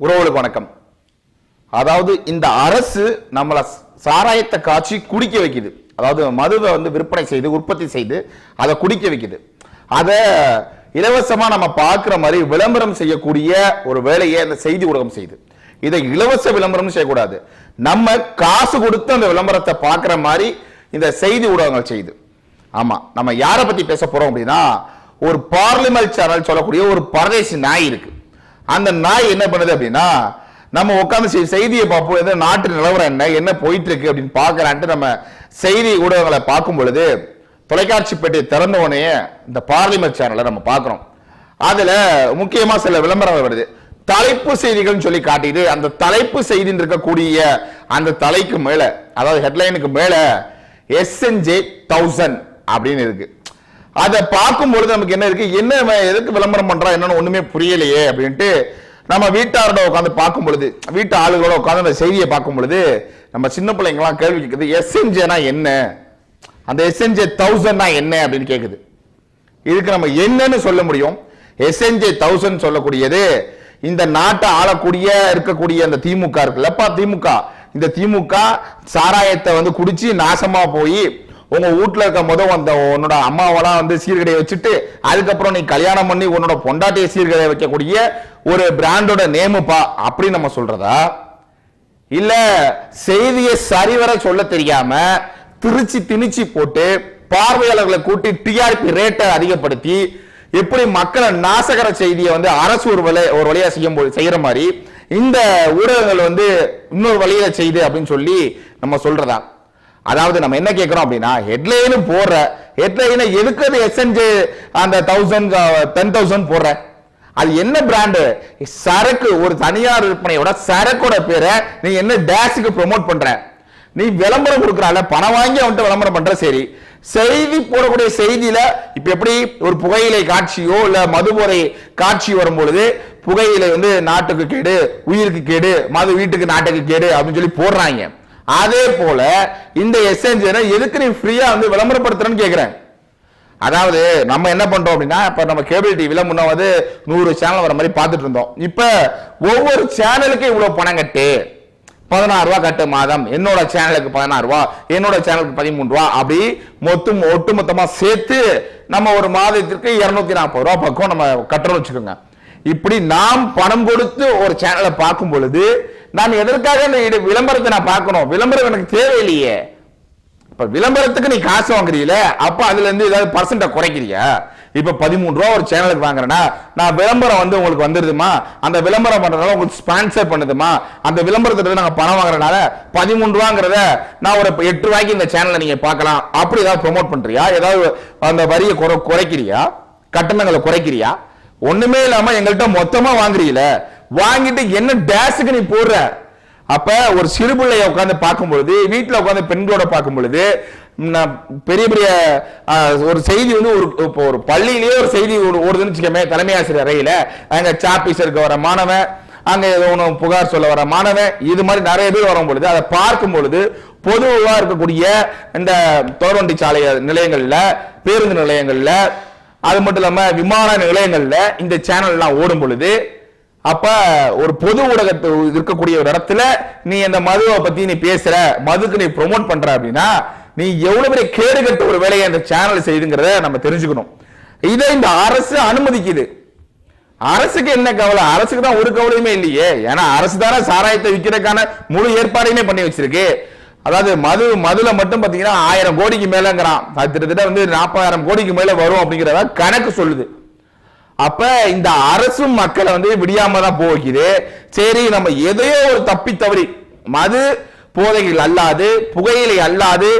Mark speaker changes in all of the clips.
Speaker 1: உறவுகளுக்கு வணக்கம். அதாவது இந்த அரசு நம்மளை சாராயத்தை காய்ச்சி குடிக்க வைக்குது. அதாவது மதுவை வந்து விற்பனை செய்து உற்பத்தி செய்து அதை குடிக்க வைக்குது. அதை இலவசமாக நம்ம பார்க்குற மாதிரி விளம்பரம் செய்யக்கூடிய ஒரு வேலையை அந்த செய்தி ஊடகம் செய்யுது இதை இலவச விளம்பரம் செய்யக்கூடாது. நம்ம காசு கொடுத்து அந்த விளம்பரத்தை பார்க்குற மாதிரி இந்த செய்தி ஊடகங்கள் செய்யுது. ஆமாம் நம்ம யாரை பற்றி பேச போகிறோம் அப்படின்னா ஒரு பார்லிமெண்ட் சேனல் சொல்லக்கூடிய ஒரு பரதேசி நாய் இருக்குது அந்த நாய் என்ன பண்ணுது அப்படின்னா நம்ம உட்காந்து செய்தியை பார்ப்போம். எந்த நாட்டு நிலவரம் என்ன? என்ன போயிட்டு இருக்கு அப்படின்னு பார்க்கலான்ட்டு நம்ம செய்தி ஊடகங்களை பார்க்கும் பொழுது தொலைக்காட்சி பெட்டியை திறந்த உடனே இந்த பார்லிமெண்ட் சேனலை நம்ம பார்க்குறோம். அதில் முக்கியமாக சில விளம்பரங்கள் வருது. தலைப்பு செய்திகள்னு சொல்லி காட்டிட்டு அந்த தலைப்பு செய்தின்னு இருக்கக்கூடிய அந்த தலைக்கு மேலே அதாவது ஹெட்லைனுக்கு மேலே எஸ்என்ஜே தௌசண்ட் அப்படின்னு இருக்குது அதை பார்க்கும் பொழுது நமக்கு என்ன இருக்கு? என்ன எதுக்கு விளம்பரம் பண்றான் என்னன்னு ஒண்ணுமே புரியலையே அப்படின்ட்டு நம்ம வீட்டாரோட உட்காந்து பார்க்கும் பொழுது வீட்டு ஆளுகளோட உட்காந்து அந்த செய்தியை பார்க்கும் பொழுது நம்ம சின்ன பிள்ளைங்கலாம் கேள்வி கேட்குது எஸ்என்ஜேனா என்ன? அந்த எஸ்என்ஜே தௌசண்ட்னா என்ன அப்படின்னு கேட்குது. இதுக்கு நம்ம என்னன்னு சொல்ல முடியும். எஸ்என்ஜே தௌசண்ட் சொல்லக்கூடியது இந்த நாட்டை ஆளக்கூடிய இருக்கக்கூடிய அந்த திமுக இருக்குல்லப்பா திமுக. இந்த திமுக சாராயத்தை வந்து குடிச்சு நாசமா போய் உங்க வீட்ல இருக்க முத வந்த உன்னோட அம்மாவெல்லாம் வந்து சீர்கடையை வச்சுட்டு அதுக்கப்புறம் நீ கல்யாணம் பண்ணி உன்னோட பொண்டாட்டியை சீர்கடையை வைக்கக்கூடிய ஒரு பிராண்டோட நேமுப்பா அப்படின்னு நம்ம சொல்றதா? இல்ல செய்தியை சரிவர சொல்ல தெரியாம திருச்சி திணிச்சி போட்டு பார்வையாளர்களை கூட்டி டிஆர்பி ரேட்டை அதிகப்படுத்தி எப்படி மக்களை நாசகர செய்தியை வந்து அரசு ஒரு வழி ஒரு வழியா செய்யும் செய்யற மாதிரி இந்த ஊடகங்கள் வந்து இன்னொரு வழியில செய்து அப்படின்னு சொல்லி நம்ம சொல்றதா? அதாவது நம்ம என்ன கேட்கிறோம் அப்படின்னா ஹெட்லைனு போடுற ஹெட்லைனை எதுக்கு அது எஸ்என்ஜே அந்த தௌசண்ட் டென் தௌசண்ட் போடுற? அது என்ன பிராண்டு சரக்கு ஒரு தனியார் விற்பனையோட சரக்கோட பேரை நீ என்ன டேஷுக்கு ப்ரொமோட் பண்ற? நீ விளம்பரம் கொடுக்குறால பணம் வாங்கி அவன்கிட்ட விளம்பரம் பண்ற சரி. செய்தி போடக்கூடிய செய்தியில இப்ப எப்படி ஒரு புகையிலை காட்சியோ இல்ல மதுபோதை காட்சி வரும் பொழுது புகையிலை வந்து நாட்டுக்கு கேடு உயிருக்கு கேடு மது வீட்டுக்கு நாட்டுக்கு கேடு அப்படின்னு சொல்லி போடுறாங்க. அதே போல இந்த எஸ்என்ஜி எதுக்கு நீ ஃப்ரீயா வந்து விளம்பரப்படுத்துறேன்னு கேட்குறேன் அதாவது நம்ம என்ன பண்றோம் அப்படின்னா இப்ப நம்ம கேபிள் டிவில முன்ன வந்து நூறு சேனல் வர மாதிரி பார்த்துட்டு இருந்தோம். இப்ப ஒவ்வொரு சேனலுக்கு இவ்வளவு பணம் கட்டு. பதினாறு ரூபா கட்டு மாதம். என்னோட சேனலுக்கு பதினாறு ரூபா என்னோட சேனலுக்கு பதிமூணு ரூபா அப்படி மொத்தம் ஒட்டு மொத்தமா சேர்த்து நம்ம ஒரு மாதத்திற்கு இருநூத்தி நாற்பது ரூபா பக்கம் நம்ம கட்டுறோம் வச்சுக்கோங்க. இப்படி நாம் பணம் கொடுத்து ஒரு சேனலை பார்க்கும் பொழுது நான் எதற்காக இந்த விளம்பரத்தை நான் பார்க்கணும்? விளம்பரம் எனக்கு தேவையில்லையே. இப்ப விளம்பரத்துக்கு நீ காசு வாங்குறீல அப்ப அதுல இருந்து ஏதாவது பர்சன்ட குறைக்கிறியா? இப்ப பதிமூணு ரூபா ஒரு சேனலுக்கு வாங்குறேன்னா நான் விளம்பரம் வந்து உங்களுக்கு வந்துருதுமா? அந்த விளம்பரம் பண்றதுனால உங்களுக்கு ஸ்பான்சர் பண்ணுதுமா? அந்த விளம்பரத்துல இருந்து நாங்க பணம் வாங்குறதுனால பதிமூணு ரூபாங்கிறத நான் ஒரு எட்டு ரூபாய்க்கு இந்த சேனலை நீங்க பார்க்கலாம். அப்படி ஏதாவது ப்ரோமோட் பண்றியா? ஏதாவது அந்த வரியை குறை குறைக்கிறியா? கட்டணங்களை குறைக்கிறியா? ஒண்ணுமே இல்லாம எங்கள்கிட்ட மொத்தமா வாங்குறீல வாங்கிட்டு என்ன டேஸுக்கு நீ போடுற? அப்ப ஒரு சிறு பிள்ளைய உட்காந்து பார்க்கும் பொழுது வீட்டுல உட்கார்ந்து பெண்களோட பார்க்கும் பொழுது நான் பெரிய பெரிய ஒரு செய்தி வந்து ஒரு இப்போ ஒரு பள்ளியிலேயே ஒரு செய்தி ஓடுதுன்னு வச்சுக்கோமே தலைமை ஆசிரியர் அறையில. அங்க சாப்பீசருக்கு வர மாணவன் அங்க ஏதோ ஒன்று புகார் சொல்ல வர மாணவன் இது மாதிரி நிறைய பேர் வரும் பொழுது அதை பார்க்கும் பொழுது பொதுவாக இருக்கக்கூடிய இந்த தோரவண்டி சாலை நிலையங்கள்ல பேருந்து நிலையங்கள்ல அது மட்டும் இல்லாம விமான நிலையங்கள்ல இந்த சேனல் எல்லாம் ஓடும் பொழுது அப்ப ஒரு பொது ஊடகத்து இருக்கக்கூடிய ஒரு இடத்துல நீ அந்த மதுவை பத்தி நீ பேசுற மதுக்கு நீ ப்ரொமோட் பண்ற அப்படின்னா நீ எவ்வளவு பெரிய கேடு கட்ட ஒரு வேலையை அந்த சேனல் செய்யுங்கிறத நம்ம தெரிஞ்சுக்கணும். இதை இந்த அரசு அனுமதிக்குது. அரசுக்கு என்ன கவலை? அரசுக்கு தான் ஒரு கவலையுமே இல்லையே. ஏன்னா அரசு தானே சாராயத்தை விற்கிறதுக்கான முழு ஏற்பாடையுமே பண்ணி வச்சிருக்கு. அதாவது மது மதுல மட்டும் பாத்தீங்கன்னா ஆயிரம் கோடிக்கு மேலங்கிறான். அது கிட்டத்தட்ட வந்து நாற்பதாயிரம் கோடிக்கு மேல வரும் அப்படிங்கிறத கணக்கு சொல்லுது. அப்ப இந்த அரசும் மக்களை வந்து விடியாம தான் போகுது. சரி நம்ம எதையோ ஒரு தப்பி தவறி மது போதைகள் அல்லாது புகையிலை அல்லாது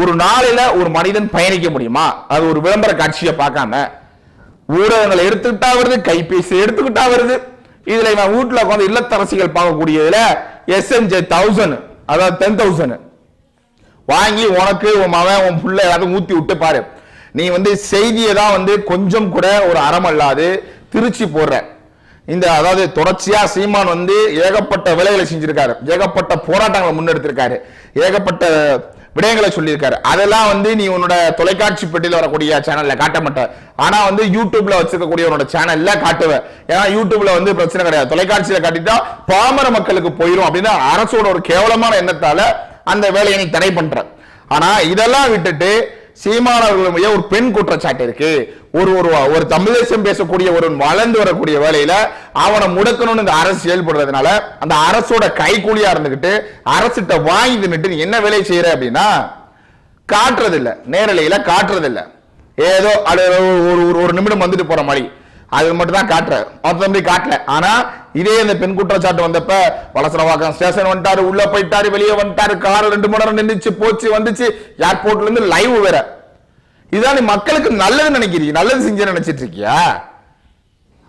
Speaker 1: ஒரு நாளில ஒரு மனிதன் பயணிக்க முடியுமா? அது ஒரு விளம்பர காட்சியை பார்க்காம. ஊடகங்களை எடுத்துக்கிட்டா வருது கைபேசி எடுத்துக்கிட்டா வருது. இதுல இவன் வீட்டுல உட்காந்து இல்லத்தரசிகள் பார்க்கக்கூடியதுல எஸ்என்ஜே தௌசண்ட் அதாவது டென் தௌசண்ட் வாங்கி உனக்கு உன் மகன் உன் புள்ள எல்லாத்தையும் ஊத்தி விட்டு பாரு. நீ வந்து செய்தியை தான் வந்து கொஞ்சம் கூட ஒரு அறம் அல்லாது திருச்சி போடுற. இந்த அதாவது தொடர்ச்சியா சீமான் வந்து ஏகப்பட்ட வேலைகளை செஞ்சிருக்காரு. ஏகப்பட்ட போராட்டங்களை முன்னெடுத்திருக்காரு. ஏகப்பட்ட விடயங்களை சொல்லியிருக்காரு. அதெல்லாம் வந்து நீ உன்னோட தொலைக்காட்சி பெட்டியில் வரக்கூடிய சேனல்ல காட்ட மாட்ட. ஆனா வந்து யூடியூப்ல வச்சிருக்கக்கூடிய உன்னோட சேனல்ல காட்டுவ. ஏன்னா யூடியூப்ல வந்து பிரச்சனை கிடையாது. தொலைக்காட்சியில காட்டிட்டா பாமர மக்களுக்கு போயிடும் அப்படின்னு அரசோட ஒரு கேவலமான எண்ணத்தால அந்த வேலையை நீ தடை பண்ற. ஆனா இதெல்லாம் விட்டுட்டு சீமானவர்கள் ஒரு பெண் குற்றச்சாட்டு இருக்கு. ஒரு ஒரு ஒரு தமிழ் தேசம் பேசக்கூடிய ஒரு வளர்ந்து வரக்கூடிய வேலையில அவனை முடக்கணும்னு இந்த அரசு செயல்படுறதுனால அந்த அரசோட கைகூலியா இருந்துகிட்டு அரசிட்ட வாங்கி தின்னுட்டு என்ன வேலையை செய்யற அப்படின்னா காட்டுறது இல்ல நேரலையில காட்டுறது இல்ல ஏதோ அது ஒரு ஒரு ஒரு நிமிடம் வந்துட்டு போற மாதிரி. அது மட்டும் தான் காட்டுற மொத்தம் காட்டல. ஆனா இதே இந்த பெண் குற்றச்சாட்டு வந்தப்ப வலசரவாக்கம் ஸ்டேஷன் வந்துட்டாரு உள்ள போயிட்டாரு வெளியே வந்துட்டாரு கார் ரெண்டு மணி நேரம் நின்றுச்சு போச்சு வந்துச்சு ஏர்போர்ட்ல இருந்து லைவ் வேற. இதான் நீ மக்களுக்கு நல்லது நினைக்கிறீங்க நல்லது செஞ்சு நினைச்சிட்டு இருக்கியா?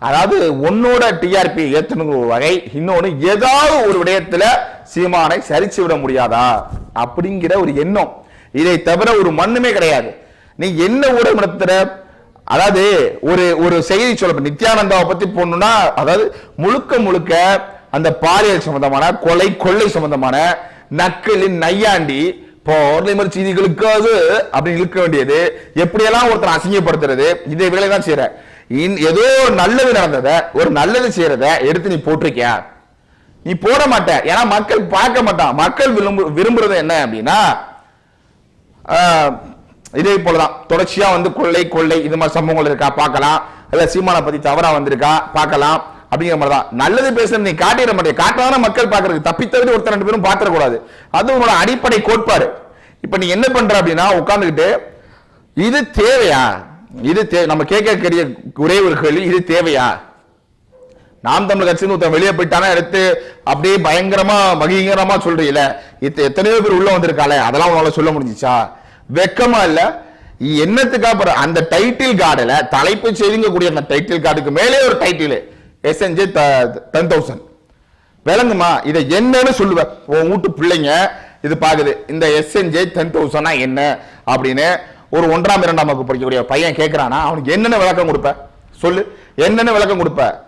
Speaker 1: அதாவது உன்னோட டிஆர்பி ஏத்தணுங்கிற ஒரு வகை இன்னொன்னு ஏதாவது ஒரு விடயத்துல சீமானை சரிச்சு விட முடியாதா? அப்படிங்கிற ஒரு எண்ணம். இதை தவிர ஒரு மண்ணுமே கிடையாது. நீ என்ன ஊடகம் நடத்துற அதாவது ஒரு ஒரு செய்தி சொல்ல நித்யானந்தாவை பத்தி போடணும்னா அதாவது முழுக்க முழுக்க அந்த பாலியல் சம்பந்தமான கொலை கொள்ளை சம்பந்தமான நக்கலின் நையாண்டி பார்லிமெண்ட் செய்திகளுக்காக அப்படின்னு இழுக்க வேண்டியது. எப்படியெல்லாம் ஒருத்தர் அசிங்கப்படுத்துறது இதை வேலை தான் செய்யற. இன்- ஏதோ ஒரு நல்லது நடந்தத ஒரு நல்லது செய்யறத எடுத்து நீ போட்டிருக்கியா? நீ போட மாட்ட. ஏன்னா மக்கள் பார்க்க மாட்டான். மக்கள் விரும்பு விரும்புறது என்ன அப்படின்னா இதே போலதான் தொடர்ச்சியா வந்து கொள்ளை கொள்ளை இது மாதிரி சம்பவங்கள் இருக்கா? பார்க்கலாம். இல்ல சீமானை பத்தி தவறா வந்திருக்கா? பார்க்கலாம். அப்படிங்கிற மாதிரி தான் நல்லது பேசுறது நீ காட்டிட மாட்டே காட்டாதான மக்கள் பாக்குறது தப்பித்தவரை ஒருத்தர் ரெண்டு பேரும் பாத்திரக்கூடாது அது உங்களோட அடிப்படை கோட்பாடு. இப்ப நீ என்ன பண்ற அப்படின்னா உட்காந்துக்கிட்டு இது தேவையா? இது தே- நம்ம கேட்கக்கூடிய ஒரே ஒரு கேள்வி இது தேவையா? நாம் தமிழ் கட்சின்னு ஒருத்தன் வெளியே போயிட்டானா எடுத்து அப்படியே பயங்கரமா மகிங்கரமா சொல்றீல இத்த எத்தனையோ பேர் உள்ள வந்திருக்காளே. அதெல்லாம் உன்னால சொல்ல முடிஞ்சுச்சா? வெக்கமா இல்ல. என்னத்துக்காக என்னத்துக்கா அப்புறம் அந்த டைட்டில் கார்டுல தலைப்பு செய்திங்க கூடிய அந்த டைட்டில் கார்டுக்கு மேலே ஒரு டைட்டில் எஸ்என்ஜே டென் தௌசண்ட் விளங்குமா? இதை என்னன்னு சொல்லுவேன் உன் வீட்டு பிள்ளைங்க இது பாக்குது. இந்த எஸ்என்ஜே டென் தௌசண்ட்னா என்ன அப்படின்னு ஒரு ஒன்றாம் இரண்டாம் வகுப்பு படிக்கக்கூடிய பையன் கேட்கறானா அவனுக்கு என்னென்ன விளக்கம் கொடுப்ப? சொல்லு. என்னென்ன விளக்கம் கொடுப்ப?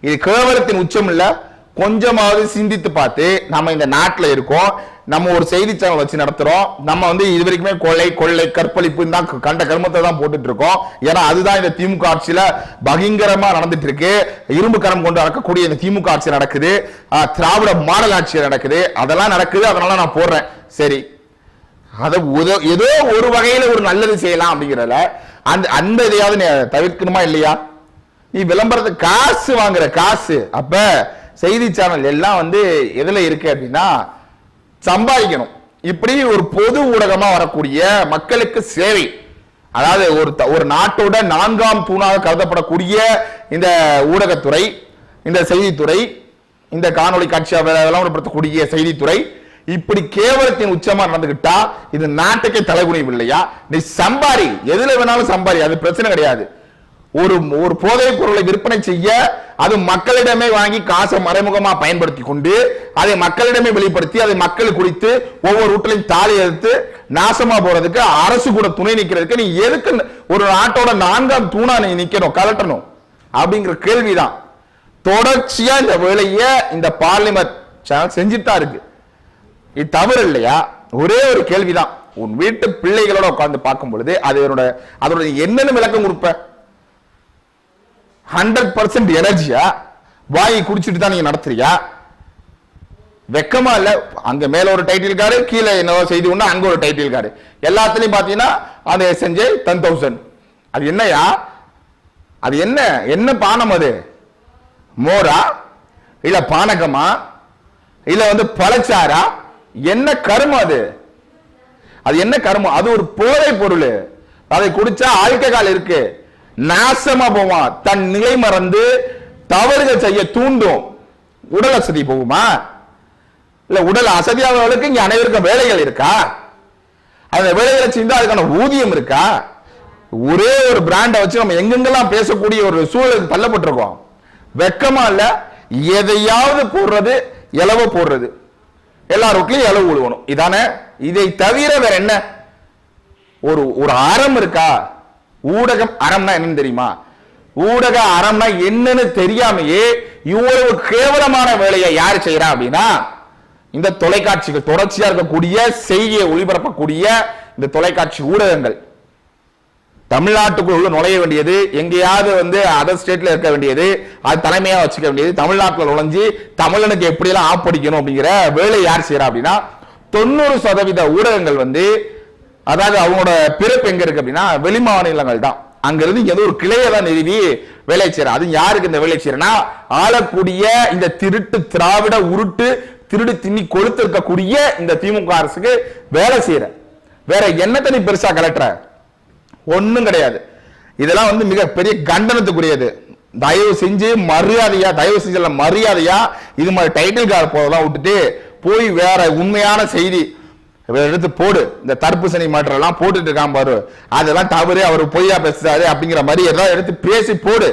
Speaker 1: இது கேவலத்தின் உச்சம் இல்ல. கொஞ்சமாவது சிந்தித்து பார்த்து நம்ம இந்த நாட்டில் இருக்கோம். நம்ம ஒரு செய்தி சேனல் வச்சு நடத்துறோம். நம்ம வந்து இது வரைக்குமே கொலை கொள்ளை கற்பழிப்பு தான் கண்ட கர்மத்தை தான் போட்டுட்டு இருக்கோம் ஏன்னா அதுதான் இந்த திமுக ஆட்சியில பகிங்கரமா நடந்துட்டு இருக்கு இரும்பு கரம் கொண்டு நடக்கக்கூடிய இந்த திமுக ஆட்சி நடக்குது. திராவிட மாடல் ஆட்சி நடக்குது. அதெல்லாம் நடக்குது. அதனால நான் போடுறேன். சரி. அதை ஏதோ ஒரு வகையில ஒரு நல்லது செய்யலாம் அப்படிங்கறதுல அந்த அந்த இதையாவது தவிர்க்கணுமா இல்லையா? நீ விளம்பரத்துக்கு காசு வாங்குற காசு. அப்ப செய்தி சேனல் எல்லாம் வந்து எதுல இருக்கு அப்படின்னா சம்பாதிக்கணும். இப்படி ஒரு பொது ஊடகமா வரக்கூடிய மக்களுக்கு சேவை. அதாவது ஒரு த- ஒரு நாட்டோட நான்காம் தூணாக கருதப்படக்கூடிய இந்த ஊடகத்துறை இந்த செய்தித்துறை இந்த காணொளி காட்சியாக விளம்பரப்படுத்தக்கூடிய செய்தித்துறை இப்படி கேவலத்தின் உச்சமா நடந்துகிட்டா இது நாட்டுக்கே தலைகுனிவு இல்லையா? நீ சம்பாரி. எதுல வேணாலும் சம்பாரி. அது பிரச்சனை கிடையாது. ஒரு ஒரு போதைப் பொருளை விற்பனை செய்ய அது மக்களிடமே வாங்கி காசை மறைமுகமாக பயன்படுத்தி கொண்டு அதை மக்களிடமே வெளிப்படுத்தி அதை மக்கள் குடித்து ஒவ்வொரு வீட்டிலையும் தாலி எடுத்து நாசமா போறதுக்கு அரசு கூட துணை நிற்கிறதுக்கு நீ எதுக்கு ஒரு நாட்டோட நான்காம் தூணா நீ நிக்கணும் கலட்டணும்? அப்படிங்கிற கேள்விதான். தொடர்ச்சியா இந்த வேலையை இந்த பார்லிமெண்ட் சேனல் செஞ்சுட்டு தான் இருக்கு. இது தவறு இல்லையா? ஒரே ஒரு கேள்விதான். உன் வீட்டு பிள்ளைகளோட உட்காந்து பார்க்கும் பொழுது அதனோட அதோட நீ என்னென்ன விளக்கம் கொடுப்பேன் ஹண்ட்ரட் பர்சன்ட் எனர்ஜியா வாயை குடிச்சிட்டு தான் நீங்க நடத்துறியா? வெக்கமா இல்ல. அங்க மேல ஒரு டைட்டில் காரு கீழே என்னவோ செய்தி ஒண்ணு அங்க ஒரு டைட்டில் காரு எல்லாத்துலயும் பாத்தீங்கன்னா அந்த எஸ்என்ஜே டென் தௌசண்ட் அது என்னயா? அது என்ன? என்ன பானம் அது? மோரா? இல்ல பானகமா? இல்ல வந்து பழச்சாரா? என்ன கருமம் அது? அது என்ன கருமம்? அது ஒரு போதை பொருள். அதை குடிச்சா ஆல்கஹால் இருக்கு. நாசமா போவான். தன் நிலை மறந்து தவறுகள் செய்ய தூண்டும். உடல் அசதி போகுமா? இல்ல உடல் அசதியானவர்களுக்கு இங்க அனைவருக்கும் வேலைகள் இருக்கா? அந்த வேலைகளை செஞ்சா அதுக்கான ஊதியம் இருக்கா? ஒரே ஒரு பிராண்டை வச்சு நம்ம எங்கெங்கெல்லாம் பேசக்கூடிய ஒரு சூழலுக்கு தள்ளப்பட்டிருக்கோம். வெக்கமா இல்ல எதையாவது போடுறது இலவ போடுறது. எல்லா ரூட்லயும் இலவு விழுவணும் இதானே? இதை தவிர வேற என்ன? ஒரு ஒரு அறம் இருக்கா? ஊடகம் அறம்னா என்னன்னு தெரியுமா? ஊடக அறம்னா என்னன்னு தெரியாமையே இவ்வளவு கேவலமான வேலையை யார் செய்யறா அப்படின்னா இந்த தொலைக்காட்சிகள் தொடர்ச்சியா இருக்கக்கூடிய செய்தியை ஒளிபரப்பக்கூடிய இந்த தொலைக்காட்சி ஊடகங்கள். தமிழ்நாட்டுக்குள் உள்ள நுழைய வேண்டியது எங்கேயாவது வந்து அதர் ஸ்டேட்ல இருக்க வேண்டியது அது தலைமையா வச்சுக்க வேண்டியது தமிழ்நாட்டுல நுழைஞ்சு தமிழனுக்கு எப்படியெல்லாம் ஆப்படிக்கணும் அப்படிங்கிற வேலை யார் செய்யறா அப்படின்னா தொண்ணூறு சதவீத ஊடகங்கள் வந்து அதாவது அவங்களோட பிறப்பு எங்க இருக்கு அப்படின்னா வெளி மாநிலங்கள் தான். அங்கிருந்து ஏதோ ஒரு கிளையை தான் நிறுவி வேலை செய்யறா அது யாருக்கு இந்த வேலை செய்யறனா ஆளக்கூடிய இந்த திருட்டு திராவிட உருட்டு திருடு திண்ணி கொளுத்து இருக்கக்கூடிய இந்த திமுக அரசுக்கு வேலை செய்யற வேற என்னத்தை நீ பெருசா கலட்டுற? ஒன்றும் கிடையாது. இதெல்லாம் வந்து மிகப்பெரிய கண்டனத்துக்குரியது. தயவு செஞ்சு மரியாதையா தயவு செஞ்சு மரியாதையா இது மாதிரி டைட்டில் கார்டு போதெல்லாம் விட்டுட்டு போய் வேற உண்மையான செய்தி எடுத்து போடு. இந்த தர்பூசணி மாற்றம் எல்லாம் போட்டுட்டு இருக்கான் பாரு. அதெல்லாம் தவறு அவர் பொய்யா பேசுறாரு அப்படிங்கிற மாதிரி எல்லாம் எடுத்து பேசி போடு.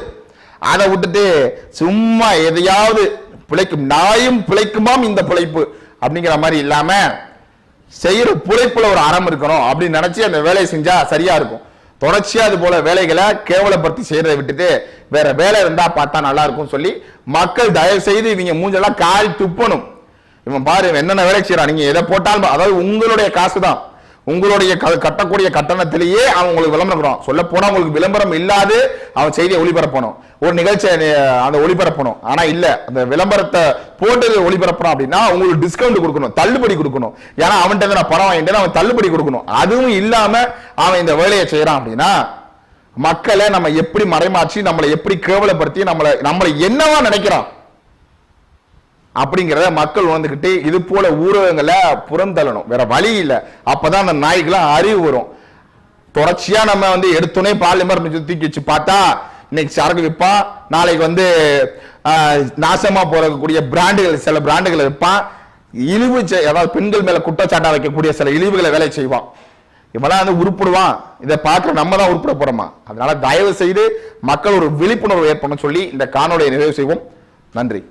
Speaker 1: அதை விட்டுட்டு சும்மா எதையாவது பிழைக்கும் நாயும் பிழைக்குமாம் இந்த பிழைப்பு அப்படிங்கிற மாதிரி இல்லாம செய்யற பிழைப்புல ஒரு அறம் இருக்கணும் அப்படின்னு நினைச்சு அந்த வேலையை செஞ்சா சரியா இருக்கும். தொடர்ச்சியா அது போல வேலைகளை கேவலப்படுத்தி செய்யறதை விட்டுட்டு வேற வேலை இருந்தா பார்த்தா நல்லா இருக்கும் சொல்லி மக்கள் தயவு செய்து இவங்க மூஞ்செல்லாம் கால் துப்பணும். இவன் பாரு இவன் என்னென்ன வேலை செய்யறான் நீங்க எதை போட்டாலும் அதாவது உங்களுடைய காசு தான் உங்களுடைய க- கட்டக்கூடிய கட்டணத்திலேயே அவன் உங்களுக்கு விளம்பரம் சொல்ல போனா உங்களுக்கு விளம்பரம் இல்லாது அவன் செய்தியை ஒளிபரப்பணும். ஒரு நிகழ்ச்சியை அந்த ஒளிபரப்பணும். ஆனா இல்ல அந்த விளம்பரத்தை போட்டு ஒளிபரப்பணும் அப்படின்னா உங்களுக்கு டிஸ்கவுண்ட் கொடுக்கணும் தள்ளுபடி கொடுக்கணும். ஏன்னா அவன்கிட்ட நான் பணம் வாங்கிட்டு அவன் தள்ளுபடி கொடுக்கணும். அதுவும் இல்லாம அவன் இந்த வேலையை செய்யறான் அப்படின்னா மக்களை நம்ம எப்படி மறைமாற்றி நம்மளை எப்படி கேவலப்படுத்தி நம்மளை நம்மளை என்னவா நினைக்கிறான்? அப்படிங்கிறத மக்கள் உணர்ந்துக்கிட்டு இது போல ஊடகங்களை புறந்தள்ளணும். வேற வழி இல்லை. அப்பதான் அந்த நாய்க்கெல்லாம் அறிவு வரும். தொடர்ச்சியா நம்ம வந்து எடுத்தோடனே பாலிமர் தூக்கி வச்சு பார்த்தா இன்னைக்கு சரக்கு விற்பான் நாளைக்கு வந்து நாசமா போறக்கூடிய பிராண்டுகள் சில பிராண்டுகளை விற்பான். இழிவு அதாவது பெண்கள் மேல குற்றச்சாட்டா வைக்கக்கூடிய சில இழிவுகளை வேலை செய்வான். இவெல்லாம் வந்து உருப்பிடுவான். இதை பார்க்க நம்ம தான் உருப்பிட போறோமா? அதனால தயவு செய்து மக்கள் ஒரு விழிப்புணர்வு ஏற்படணும் சொல்லி இந்த காணொலியை நிறைவு செய்வோம். நன்றி.